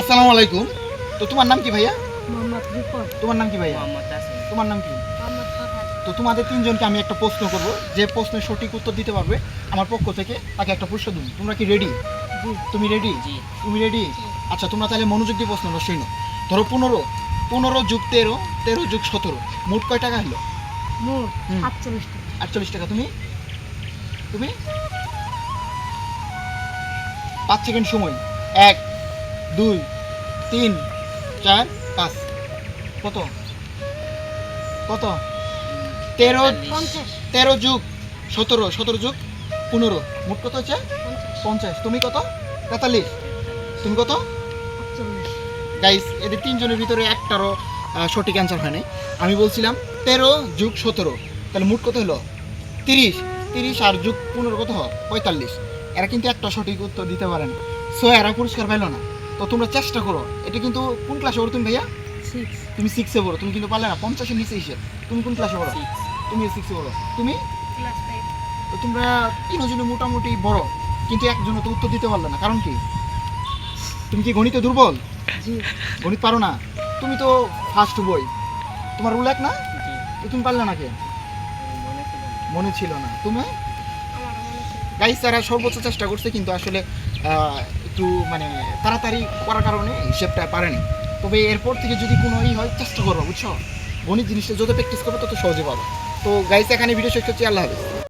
আসসালামু আলাইকুম। তো তোমার নাম কি ভাইয়া? তোমার নাম কি ভাইয়া? মোহাম্মদ তোমার নাম কি? তো তোমাদের তিনজনকে আমি একটা প্রশ্ন করব। যে প্রশ্নের সঠিক উত্তর দিতে পারবে আমার পক্ষ থেকে তাকে একটা পুরস্কার দেবো। তোমরা কি রেডি তুমি রেডি জি। তুমি রেডি আচ্ছা তোমরা তাহলে মনোযোগ দিয়ে প্রশ্ন শুনো। ধরো পনেরো। পনেরো যুগ তেরো তেরো যুগ সতেরো। মোট কয় টাকা হলো? মোট আটচল্লিশ আটচল্লিশ টাকা। তুমি? তুমি? পাঁচ সেকেন্ড সময়। এক দুই তিন চার পাঁচ। কত? কত? তেরো তেরো যুগ সতেরো সতেরো যুগ পনেরো। মোট কত হচ্ছে পঞ্চাশ। তুমি কত? তেতাল্লিশ। তুমি কত? গাইস এদের তিনজনের ভিতরে একটারও সঠিক অ্যান্সার হয়নি আমি বলছিলাম তেরো যুগ সতেরো। তাহলে মোট কত হলো? তিরিশ। তিরিশ আর যুগ পনেরো কত? হয় পঁয়তাল্লিশ। এরা কিন্তু একটা সঠিক উত্তর দিতে পারে না। সো এরা পুরস্কার পাইলো না। তো তোমরা চেষ্টা করো। এটা কিন্তু কোন ক্লাসে পড়ো তুমি ভাইয়া? তুমি সিক্সে পড়ো। তুমি কিন্তু পারলে না পঞ্চাশের নিচে হিসেবে তুমি কোন ক্লাসে পড়ো? তুমি সিক্সে পড়ো। তুমি? তো তোমরা তিনজনে মোটামুটি বড় কিন্তু একজনও তো উত্তর দিতে পারলে না। কারণ কি? তুমি কি গণিতে দুর্বল? গণিত পারো না। তুমি তো ফার্স্ট বই। তোমার রুল এক না? তুমি পারলে না কে? মনে ছিল না। তুমি? গাইস তারা সর্বোচ্চ চেষ্টা করছে কিন্তু আসলে একটু মানে তাড়াতাড়ি করার কারণে হিসেবটা পারেনি। তবে এরপর থেকে যদি কোনো ই হয়, চেষ্টা করব, বুঝছ? গণিত জিনিসটা যত প্র্যাকটিস করব, তত সহজে পাবো। তো গাইছে এখানে ভিডিও শেষ করছি, আল্লাহ হাফেজ।